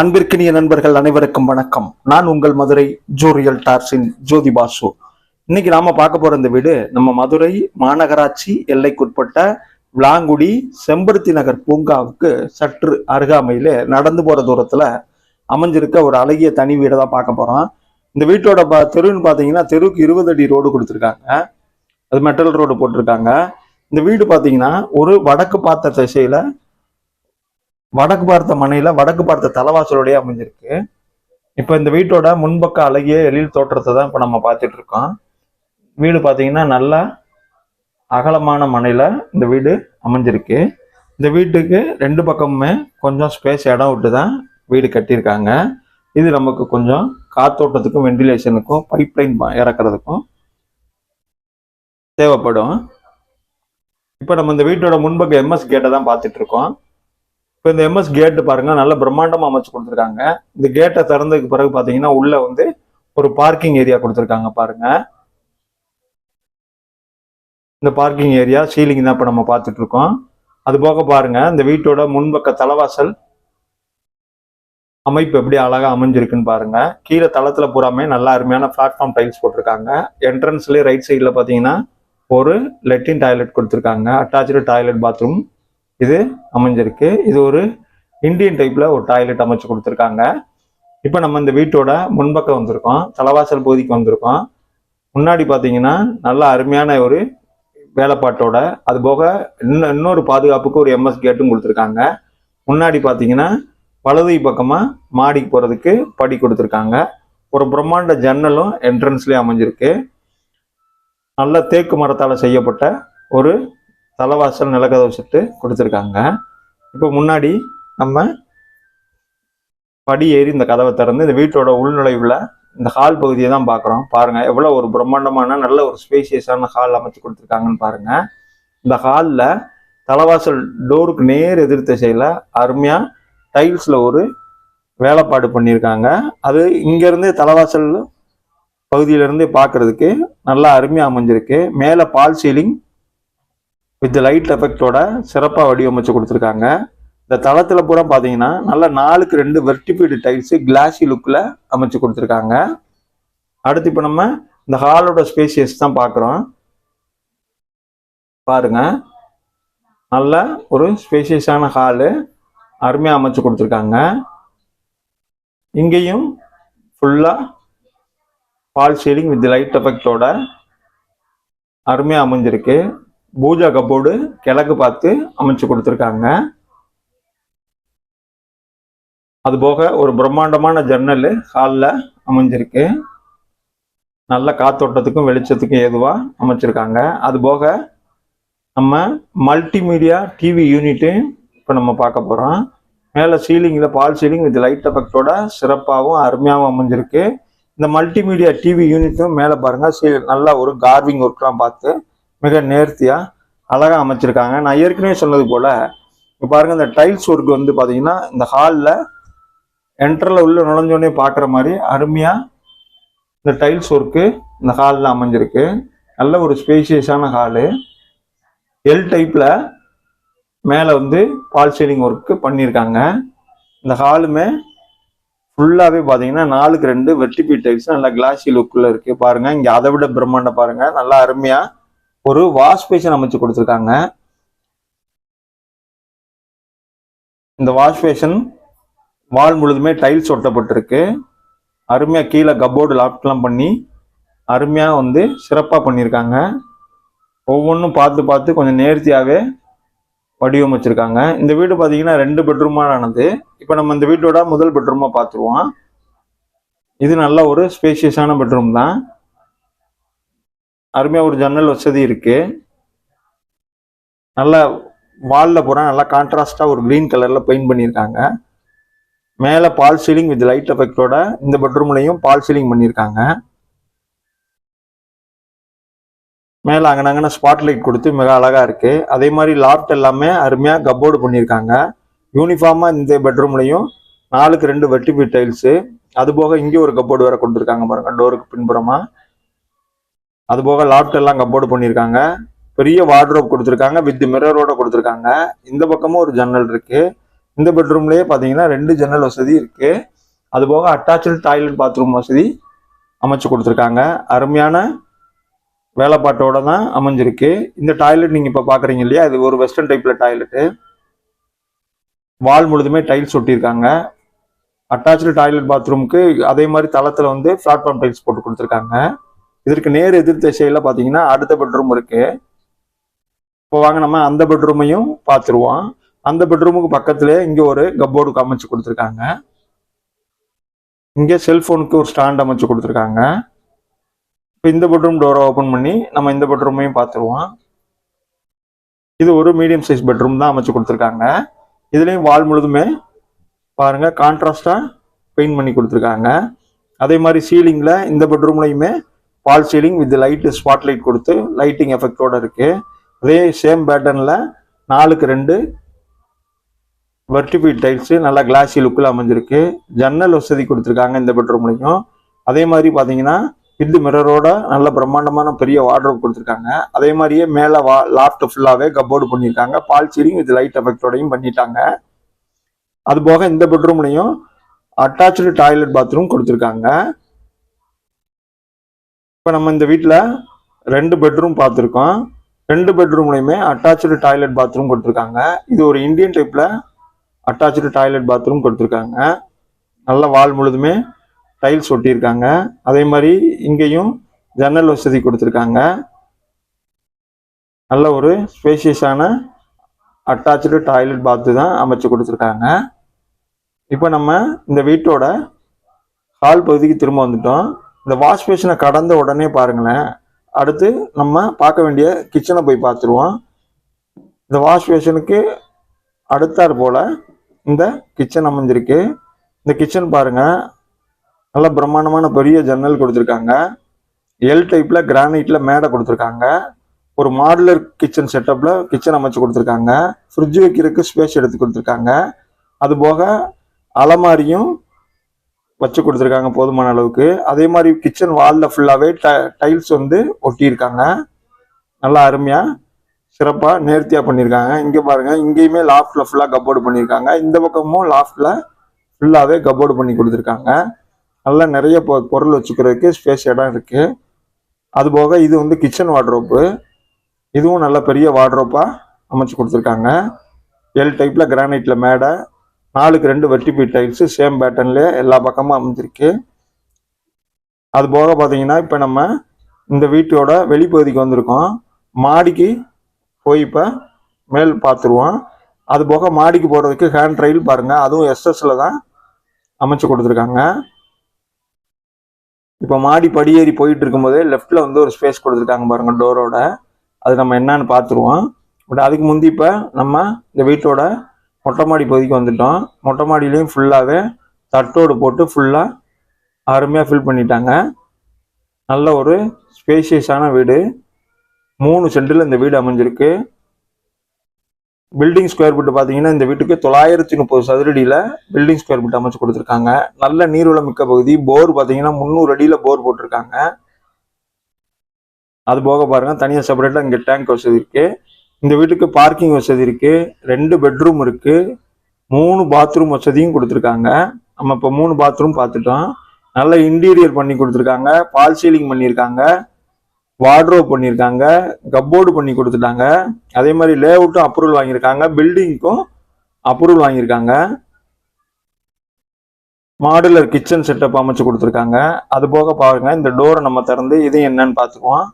அன்பிற்கினிய நண்பர்கள் அனைவருக்கும் வணக்கம். நான் உங்கள் மதுரை ஜூரியல் டார்ஸின் ஜோதி பாசு இன்னைக்கு நாம பார்க்க போற இந்த வீடு நம்ம மதுரை மாநகராட்சி எல்லைக்குட்பட்ட விளாங்குடி செம்பருத்தி நகர் பூங்காவுக்கு சற்று அருகாமையில நடந்து போற தூரத்துல அமைஞ்சிருக்க ஒரு அழகிய தனி வீடை தான் பார்க்க போறோம். இந்த வீட்டோட பா தெருன்னு பார்த்தீங்கன்னா தெருவுக்கு இருபது அடி ரோடு கொடுத்துருக்காங்க. அது மெட்டல் ரோடு போட்டிருக்காங்க. இந்த வீடு பார்த்தீங்கன்னா ஒரு வடக்கு பார்த்த திசையில வடக்கு பார்த்த மனையில வடக்கு பார்த்த தலைவாசலோடய அமைஞ்சிருக்கு. இப்போ இந்த வீட்டோட முன்பக்க அழகிய எழில் தோற்றத்தை தான் இப்போ நம்ம பார்த்துட்டு இருக்கோம். வீடு பார்த்தீங்கன்னா நல்லா அகலமான மனையில் இந்த வீடு அமைஞ்சிருக்கு. இந்த வீட்டுக்கு ரெண்டு பக்கமுமே கொஞ்சம் ஸ்பேஸ் இடம் விட்டு தான் வீடு கட்டியிருக்காங்க. இது நமக்கு கொஞ்சம் காத்தோட்டத்துக்கும் வென்டிலேஷனுக்கும் பைப் லைன் இறக்குறதுக்கும் தேவைப்படும். இப்போ நம்ம இந்த வீட்டோட முன்பக்க எம்எஸ் கேட்டை தான் பார்த்துட்ருக்கோம் இப்போ இந்த எம்எஸ் கேட்டு பாருங்க நல்ல பிரம்மாண்டமா அமைச்சு கொடுத்துருக்காங்க. இந்த கேட்டை திறந்ததுக்கு பிறகு பாத்தீங்கன்னா உள்ள வந்து ஒரு பார்க்கிங் ஏரியா கொடுத்துருக்காங்க பாருங்க. இந்த பார்க்கிங் ஏரியா சீலிங் தான் இப்போ நம்ம பார்த்துட்டு இருக்கோம் அது போக பாருங்க இந்த வீட்டோட முன்பக்க தலைவாசல் அமைப்பு எப்படி அழகா அமைஞ்சிருக்குன்னு பாருங்க. கீழே தளத்துல பூராமே நல்லா அருமையான பிளாட்ஃபார்ம் டைல்ஸ் போட்டிருக்காங்க. என்ட்ரன்ஸ்லேயே ரைட் சைடில் பார்த்தீங்கன்னா ஒரு லெட்டின் டாய்லெட் கொடுத்துருக்காங்க. அட்டாச்சு டாய்லெட் பாத்ரூம் இது அமைஞ்சிருக்கு. இது ஒரு இந்தியன் டைப்பில் ஒரு டாய்லெட் அமைச்சு கொடுத்துருக்காங்க. இப்போ நம்ம இந்த வீட்டோட முன்பக்கம் வந்திருக்கோம். தலைவாசல் பகுதிக்கு வந்திருக்கோம். முன்னாடி பார்த்தீங்கன்னா நல்ல அருமையான ஒரு வேலைப்பாட்டோட அது போக இன்னும் இன்னொரு பாதுகாப்புக்கு ஒரு எம்எஸ் கேட்டும் கொடுத்துருக்காங்க. முன்னாடி பார்த்தீங்கன்னா வலது பக்கமாக மாடிக்கு போகிறதுக்கு படி கொடுத்துருக்காங்க. ஒரு பிரம்மாண்ட ஜன்னலும் என்ட்ரன்ஸ்லேயே அமைஞ்சிருக்கு. நல்ல தேக்கு மரத்தால் செய்யப்பட்ட ஒரு தலைவாசல் நிலக்கதவு செட்டு கொடுத்துருக்காங்க. இப்போ முன்னாடி நம்ம படி ஏறி இந்த கதவை திறந்து இந்த வீட்டோட உள்நுழைவில் இந்த ஹால் பகுதியை தான் பார்க்குறோம். பாருங்கள் எவ்வளோ ஒரு பிரம்மாண்டமான நல்ல ஒரு ஸ்பேசியஸான ஹால் அமைச்சு கொடுத்துருக்காங்கன்னு பாருங்கள் இந்த ஹாலில் தலைவாசல் டோருக்கு நேர் எதிர் திசையில் அருமையாக டைல்ஸில் ஒரு வேலைப்பாடு பண்ணியிருக்காங்க. அது இங்கேருந்து தலைவாசல் பகுதியிலேருந்து பார்க்கறதுக்கு நல்லா அருமையாக அமைஞ்சிருக்கு. மேலே பால் சீலிங் வித் லைட் எஃபெக்டோட சிறப்பாக வடிவமைச்சு கொடுத்துருக்காங்க. இந்த தளத்தில் பூரா பார்த்தீங்கன்னா நல்ல நாலுக்கு ரெண்டு வெர்டிஃபைடு டைல்ஸு கிளாஸி லுக்கில் அமைச்சு கொடுத்துருக்காங்க. அடுத்து இப்போ நம்ம இந்த ஹாலோட ஸ்பேசியஸ் தான் பார்க்குறோம் பாருங்க. நல்ல ஒரு ஸ்பேசியஸான ஹாலு அருமையாக அமைச்சு கொடுத்துருக்காங்க. இங்கேயும் ஃபுல்லாக பால் சீலிங் வித் லைட் எஃபெக்டோட அருமையாக அமைஞ்சிருக்கு. பூஜா கப்போர்டு கிழக்கு பார்த்து அமைச்சு கொடுத்துருக்காங்க. அதுபோக ஒரு பிரம்மாண்டமான ஜன்னல் ஹாலில் அமைஞ்சிருக்கு. நல்ல காத்தோட்டத்துக்கும் வெளிச்சத்துக்கும் ஏதுவாக அமைச்சிருக்காங்க. அதுபோக நம்ம மல்டிமீடியா டிவி யூனிட்டு இப்போ நம்ம பார்க்க போகிறோம் மேலே சீலிங்கில் பால் சீலிங் வித் லைட் எஃபெக்டோட சிறப்பாகவும் அருமையாகவும் அமைஞ்சிருக்கு. இந்த மல்டிமீடியா டிவி யூனிட்டும் மேலே பாருங்கள் சீ நல்லா ஒரு கார்விங் ஒர்க்லாம் பார்த்து மிக நேர்த்தியாக அழகாக அமைச்சிருக்காங்க. நான் ஏற்கனவே சொன்னது போல் இப்போ பாருங்கள் இந்த டைல்ஸ் ஒர்க் வந்து பார்த்தீங்கன்னா இந்த ஹாலில் என்டரில் உள்ளே நுழைஞ்சோடனே பார்க்குற மாதிரி அருமையாக இந்த டைல்ஸ் ஒர்க்கு இந்த ஹாலில் அமைஞ்சிருக்கு. நல்ல ஒரு ஸ்பேசியஸான ஹாலு எல் டைப்பில் மேலே வந்து பால் சீலிங் ஒர்க்கு பண்ணியிருக்காங்க இந்த ஹாலுமே ஃபுல்லாகவே பார்த்தீங்கன்னா நாலுக்கு ரெண்டு வெர்டிபி டைல்ஸ் நல்லா கிளாசி லுக்கில் இருக்குது பாருங்கள் இங்கே அதை விட பிரம்மாண்டம் பாருங்கள் நல்லா அருமையாக ஒரு வாஷ் பேஷன் அமைச்சு கொடுத்துருக்காங்க. இந்த வாஷ் பேஷன் வால் முழுதுமே டைல்ஸ் ஒட்டப்பட்டிருக்கு. அருமையாக கீழே கப்போர்டு லாப்ட்லாம் பண்ணி அருமையாக வந்து சிறப்பாக பண்ணியிருக்காங்க. ஒவ்வொன்றும் பார்த்து பார்த்து கொஞ்சம் நேர்த்தியாகவே வடிவமைச்சிருக்காங்க. இந்த வீடு பார்த்தீங்கன்னா ரெண்டு பெட்ரூமானது இப்போ நம்ம இந்த வீட்டோட முதல் பெட்ரூமாக பார்த்துருவோம் இது நல்ல ஒரு ஸ்பேஷியஸான பெட்ரூம் தான். அருமையாக ஒரு ஜன்னல் வசதி இருக்குது நல்ல வாலில் பூரா நல்லா கான்ட்ராஸ்டாக ஒரு க்ரீன் கலரில் பெயிண்ட் பண்ணியிருக்காங்க. மேலே பால் சீலிங் வித் லைட் எஃபெக்டோட இந்த பெட்ரூம்லையும் பால் சீலிங் பண்ணியிருக்காங்க. மேலே அங்கனங்கன ஸ்பாட் லைட் கொடுத்து மிக அழகாக இருக்குது அதே மாதிரி லாப்ட் எல்லாமே அருமையாக கப்போர்டு பண்ணியிருக்காங்க. யூனிஃபார்மாக இந்த பெட்ரூம்லையும் நாலுக்கு ரெண்டு வெட்டிபி டைல்ஸு அது போக இங்கே ஒரு கப்போர்டு வேறு கொடுத்துருக்காங்க பாருங்கள் டோருக்கு பின்புறமாக அது போக லாப்ட் எல்லாம் கப்போர்டு பண்ணியிருக்காங்க. பெரிய வார்ட்ரோப் கொடுத்துருக்காங்க. வித் மிரரோட கொடுத்துருக்காங்க. இந்த பக்கமும் ஒரு ஜன்னல் இருக்கு. இந்த பெட்ரூம்லயே பார்த்தீங்கன்னா ரெண்டு ஜன்னல் வசதி இருக்கு. அது போக அட்டாச்சு டாய்லெட் பாத்ரூம் வசதி அமைச்சு கொடுத்துருக்காங்க. அருமையான வேலைப்பாட்டோட தான் அமைஞ்சிருக்கு. இந்த டாய்லெட் நீங்க இப்போ பார்க்குறீங்க இல்லையா? இது ஒரு வெஸ்டர்ன் டைப்ல டாய்லெட்டு வால் முழுதுமே டைல்ஸ் ஒட்டியிருக்காங்க. அட்டாச்சு டாய்லெட் பாத்ரூமுக்கு அதே மாதிரி தளத்தில் வந்து பிளாட்ஃபார்ம் டைல்ஸ் போட்டு கொடுத்துருக்காங்க. இதற்கு நேர் எதிர் திசையில பார்த்தீங்கன்னா அடுத்த பெட்ரூம் இருக்கு. இப்போ வாங்க நம்ம அந்த பெட்ரூமையும் பார்த்துருவோம் அந்த பெட்ரூமுக்கு பக்கத்துலேயே இங்கே ஒரு கப்போர்டுக்கு அமைச்சு கொடுத்துருக்காங்க. இங்கே செல்ஃபோனுக்கு ஒரு ஸ்டாண்ட் அமைச்சு கொடுத்துருக்காங்க. இப்போ இந்த பெட்ரூம் டோரை ஓப்பன் பண்ணி நம்ம இந்த பெட்ரூமையும் பார்த்துருவோம் இது ஒரு மீடியம் சைஸ் பெட்ரூம் தான் அமைச்சு கொடுத்துருக்காங்க. இதுலேயும் வால் முழுதுமே பாருங்கள் கான்ட்ராஸ்டாக பெயிண்ட் பண்ணி கொடுத்துருக்காங்க. அதே மாதிரி சீலிங்கில் இந்த பெட்ரூம்லையுமே wall ceiling with light spot light கொடுத்து லைட்டிங் எஃபெக்டோட இருக்கு. அதே சேம் பேட்டர்னில் நாலுக்கு ரெண்டு வெர்டிஃபைட் டைல்ஸு நல்லா கிளாஸி லுக்கில் அமைஞ்சிருக்கு. ஜன்னல் வசதி கொடுத்துருக்காங்க இந்த பெட்ரூம்லையும் அதே மாதிரி பார்த்தீங்கன்னா வித் மிரரோட நல்ல பிரம்மாண்டமான பெரிய வார்ட்ரோப் கொடுத்துருக்காங்க. அதே மாதிரியே மேலே வா லாஃப்ட் ஃபுல்லாகவே கப்போர்டு பண்ணியிருக்காங்க. பால் சீலிங் வித் லைட் எஃபெக்டோடையும் பண்ணிட்டாங்க. அது போக இந்த பெட்ரூம்லையும் அட்டாச்சு டாய்லெட் பாத்ரூம் கொடுத்துருக்காங்க. இப்போ நம்ம இந்த வீட்டில் ரெண்டு பெட்ரூம் பார்த்துருக்கோம் ரெண்டு பெட்ரூம்லையுமே அட்டாச்சு டாய்லெட் பாத்ரூம் கொடுத்துருக்காங்க. இது ஒரு இந்தியன் டைப்பில் அட்டாச்சு டாய்லெட் பாத்ரூம் கொடுத்துருக்காங்க. நல்ல வால் முழுதுமே டைல்ஸ் ஒட்டியிருக்காங்க. அதே மாதிரி இங்கேயும் ஜன்னல் வசதி கொடுத்துருக்காங்க. நல்ல ஒரு ஸ்பேஷியஸான அட்டாச்சு டாய்லெட் பாத்து தான் அமைச்சு கொடுத்துருக்காங்க. இப்போ நம்ம இந்த வீட்டோட ஹால் பகுதிக்கு திரும்ப வந்துட்டோம். இந்த வாஷ் பேஷனை கடந்த உடனே பாருங்களேன். அடுத்து நம்ம பார்க்க வேண்டிய கிச்சனை போய் பார்த்துருவோம். இந்த வாஷ் பேஷனுக்கு அடுத்தாற் இந்த கிச்சன் அமைஞ்சிருக்கு. இந்த கிச்சன் பாருங்க. நல்ல பிரம்மாண்டமான பெரிய ஜன்னல் கொடுத்துருக்காங்க. எல் டைப்பில் கிரானைட்டில் மேடை கொடுத்துருக்காங்க. ஒரு மாடுலர் கிச்சன் செட்டப்பில் கிச்சன் அமைச்சு கொடுத்துருக்காங்க. ஃப்ரிட்ஜ் வைக்கிறதுக்கு ஸ்பேஸ் எடுத்து கொடுத்துருக்காங்க. அதுபோக அலமாரியும் வச்சு கொடுத்துருக்காங்க போதுமான அளவுக்கு. அதே மாதிரி கிச்சன் வாலில் ஃபுல்லாகவே டைல்ஸ் வந்து ஒட்டியிருக்காங்க. நல்லா அருமையாக சிறப்பாக நேர்த்தியாக பண்ணியிருக்காங்க. இங்கே பாருங்க இங்கேயுமே லாஃப்டில் ஃபுல்லாக கப்போர்டு பண்ணியிருக்காங்க. இந்த பக்கமும் லாஃப்டில் ஃபுல்லாகவே கப்போர்டு பண்ணி கொடுத்துருக்காங்க. நல்லா நிறைய பொ- பொருள் வச்சுக்கிறதுக்கு ஸ்பேஸ் இடம் இருக்குது அதுபோக இது வந்து கிச்சன் வார்ட்ரோப்பு இதுவும் நல்ல பெரிய வார்ட்ரோப்பாக அமைச்சு கொடுத்துருக்காங்க. எல் டைப்பில் கிரானைட்டில் மேடை நாலுக்கு ரெண்டு வெர்டிபி டைல்ஸு சேம் பேட்டர்ன்லேயே எல்லா பக்கமும் அமைஞ்சிருக்கு. அது போக பார்த்தீங்கன்னா இப்போ நம்ம இந்த வீட்டோட வெளிப்பகுதிக்கு வந்திருக்கோம். மாடிக்கு போய் இப்போ மேல் பார்த்துருவோம். அது போக மாடிக்கு போகிறதுக்கு ஹேண்ட் ரயில் பாருங்கள் அதுவும் எஸ்எஸ்ல தான் அமைச்சு கொடுத்துருக்காங்க. இப்போ மாடி படியேறி போயிட்டு இருக்கும்போதே லெஃப்டில் வந்து ஒரு ஸ்பேஸ் கொடுத்துருக்காங்க பாருங்கள் டோரோட அது நம்ம என்னன்னு பார்த்துருவோம். பட் அதுக்கு முந்தி இப்போ நம்ம இந்த வீட்டோட மொட்டை மாடி பகுதிக்கு வந்துட்டோம். மொட்டை மாடியிலையும் ஃபுல்லாகவே தட்டோடு போட்டு ஃபுல்லாக அருமையாக ஃபில் பண்ணிட்டாங்க. நல்ல ஒரு ஸ்பேஷியஸான வீடு. மூணு சென்டில் இந்த வீடு அமைஞ்சிருக்கு. பில்டிங் ஸ்கொயர் ஃபீட் பார்த்தீங்கன்னா இந்த வீட்டுக்கு தொள்ளாயிரத்தி முப்பது சதுரடியில் பில்டிங் ஸ்கொயர் ஃபீட் அமைச்சு கொடுத்துருக்காங்க. நல்ல நீர்வளம் மிக்க பகுதி. போர் பார்த்தீங்கன்னா முந்நூறு அடியில் போர் போட்டிருக்காங்க. அது போக பாருங்கள் தனியாக செப்பரேட்டாக இங்கே டேங்க் வசதி இருக்குது இந்த வீட்டுக்கு பார்க்கிங் வசதி இருக்கு. ரெண்டு பெட்ரூம் இருக்கு. மூணு பாத்ரூம் வசதியும் கொடுத்துருக்காங்க. நம்ம இப்போ மூணு பாத்ரூம் பார்த்துட்டோம். நல்ல இன்டீரியர் பண்ணி கொடுத்துருக்காங்க. பால் சீலிங் பண்ணியிருக்காங்க. வார்ட்ரோப் பண்ணியிருக்காங்க. கப்போர்டு பண்ணி கொடுத்துட்டாங்க. அதே மாதிரி லே அவுட்டும் அப்ரூவல் வாங்கியிருக்காங்க. பில்டிங்க்கும் அப்ரூவல் வாங்கியிருக்காங்க. மாடுலர் கிச்சன் செட்டப் அமைச்சு கொடுத்துருக்காங்க. அது போக பாருங்க இந்த டோரை நம்ம திறந்து இது என்னன்னு பார்த்துக்குவோம்.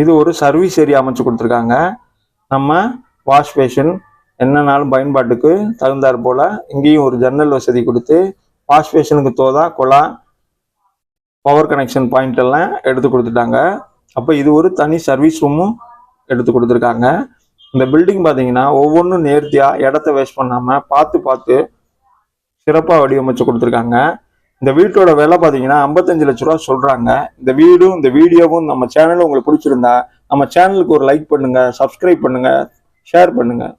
இது ஒரு சர்வீஸ் ஏரியா அமைச்சு கொடுத்துருக்காங்க. நம்ம வாஷ் பேஷன் என்னன்னாலும் பயன்பாட்டுக்கு தகுந்தாற் போல் இங்கேயும் ஒரு ஜன்னல் வசதி கொடுத்து வாஷ் பேஷனுக்கு தோதா குழா பவர் கனெக்ஷன் பாயிண்ட் எல்லாம் எடுத்து கொடுத்துட்டாங்க. அப்போ இது ஒரு தனி சர்வீஸ் ரூமும் எடுத்து கொடுத்துருக்காங்க. இந்த பில்டிங் பார்த்தீங்கன்னா ஒவ்வொன்றும் நேர்த்தியாக இடத்த வேஸ்ட் பண்ணாமல் பார்த்து பார்த்து சிறப்பாக வடிவமைச்சு கொடுத்துருக்காங்க. இந்த வீட்டோட விலை பார்த்தீங்கன்னா ஐம்பத்தஞ்சு லட்ச ரூபா சொல்கிறாங்க இந்த வீடும் இந்த வீடியோவும் நம்ம சேனலும் உங்களுக்கு பிடிச்சிருந்தா நம்ம சேனலுக்கு ஒரு லைக் பண்ணுங்கள் சப்ஸ்கிரைப் பண்ணுங்கள் ஷேர் பண்ணுங்கள்